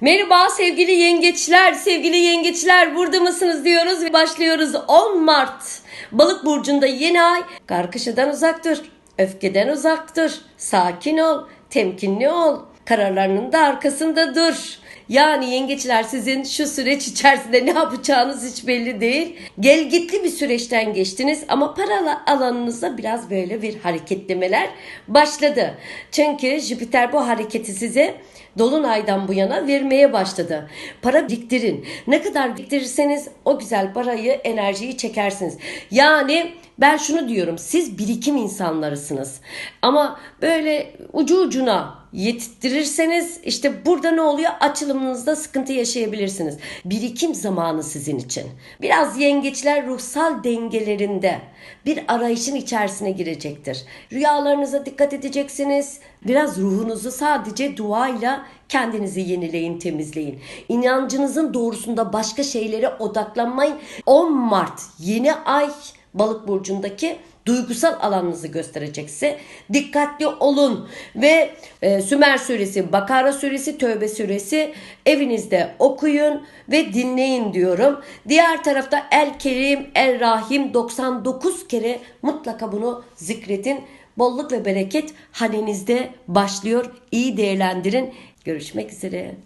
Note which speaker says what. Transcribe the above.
Speaker 1: Merhaba sevgili yengeçler, sevgili yengeçler burada mısınız diyoruz ve başlıyoruz 10 Mart. Balık burcunda yeni ay, karkışadan uzaktır, öfkeden uzaktır, sakin ol, temkinli ol, kararlarının da arkasında dur. Yani yengeçler sizin şu süreç içerisinde ne yapacağınız hiç belli değil. Gelgitli bir süreçten geçtiniz ama para alanınızda biraz böyle bir hareketlemeler başladı. Çünkü Jüpiter bu hareketi size Dolunay'dan bu yana vermeye başladı. Para biriktirin. Ne kadar biriktirirseniz o güzel parayı, enerjiyi çekersiniz. Yani ben şunu diyorum. Siz birikim insanlarısınız. Ama böyle ucu ucuna yetiştirirseniz işte burada ne oluyor? Açılımınızda sıkıntı yaşayabilirsiniz. Birikim zamanı sizin için. Biraz yengeçler ruhsal dengelerinde bir arayışın içerisine girecektir. Rüyalarınıza dikkat edeceksiniz. Biraz ruhunuzu sadece duayla kendinizi yenileyin, temizleyin. İnancınızın doğrusunda başka şeylere odaklanmayın. 10 Mart yeni ay balık burcundaki duygusal alanınızı gösterecekse dikkatli olun ve e, Sümer suresi, Bakara suresi, Tövbe suresi evinizde okuyun ve dinleyin diyorum. Diğer tarafta El Kerim, El Rahim 99 kere mutlaka bunu zikredin. Bolluk ve bereket hanenizde başlıyor. İyi değerlendirin. Görüşmek üzere.